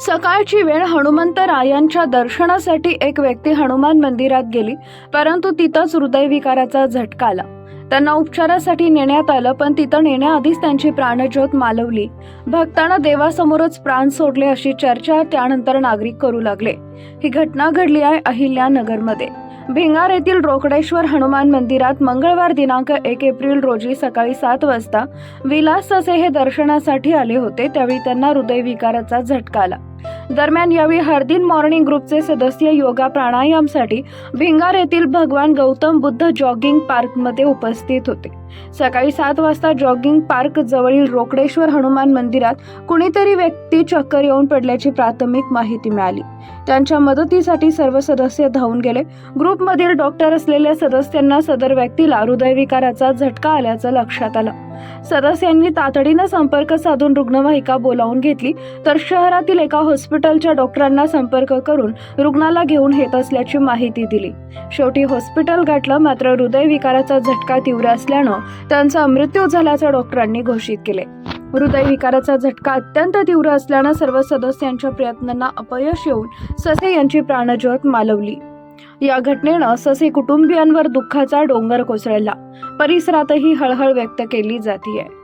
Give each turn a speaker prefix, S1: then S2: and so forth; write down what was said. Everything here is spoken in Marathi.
S1: सकाळची वेळ हनुमंतरायांच्या दर्शनासाठी एक व्यक्ती हनुमान मंदिरात गेली परंतु तिथंच हृदयविकाराचा झटका आला. त्यांना उपचारासाठी नेण्यात आलं पण तिथं नेण्याआधीच त्यांची प्राणज्योत मालवली. भक्तांना देवासमोरच प्राण सोडले अशी चर्चा त्यानंतर नागरिक करू लागले. ही घटना घडली आहे अहिल्यानगरमध्ये. भिंगार येथील रोकडेश्वर हनुमान मंदिरात मंगळवार दिनांक एक एप्रिल रोजी सकाळी सात वाजता विलास ससे हे दर्शनासाठी आले होते त्यावेळी त्यांना हृदयविकाराचा झटका आला. दरम्यान यावेळी हरदिन मॉर्निंग ग्रुपचे सदस्य योगा प्राणायामसाठी भिंगार येथील भगवान गौतम बुद्ध जॉगिंग पार्कमध्ये उपस्थित होते. सकाळी सात वाजता जॉगिंग पार्क जवळील रोकडेश्वर हनुमान मंदिरात कुणीतरी व्यक्ती चक्कर येऊन पडल्याची प्राथमिक माहिती मिळाली. त्यांच्या मदतीसाठी सर्व सदस्य धावून गेले. ग्रुपमधील डॉक्टर असलेल्या सदस्यांना सदर व्यक्तीला हृदयविकाराचा झटका आल्याचं लक्षात आलं. सदस्यांनी तातडीनं संपर्क साधून रुग्णवाहिका बोलावून घेतली तर शहरातील एका हॉस्पिटल हॉस्पिटलच्या डॉक्टरांना संपर्क करून रुग्णाला घेऊन येत असल्याची माहिती दिली. शेवटी हॉस्पिटल गाठलं मात्र हृदयविकाराचा झटका तीव्र असल्यानं त्यांचा मृत्यू झाल्याचं डॉक्टरांनी घोषित केले. हृदयविकाराचा झटका अत्यंत तीव्र असल्यानं सर्व सदस्यांच्या प्रयत्नांना अपयश येऊन ससे यांची प्राणज्योत मालवली. या घटनेनं ससे कुटुंबियांवर दुःखाचा डोंगर कोसळला. परिसरातही हळहळ व्यक्त केली जातीये.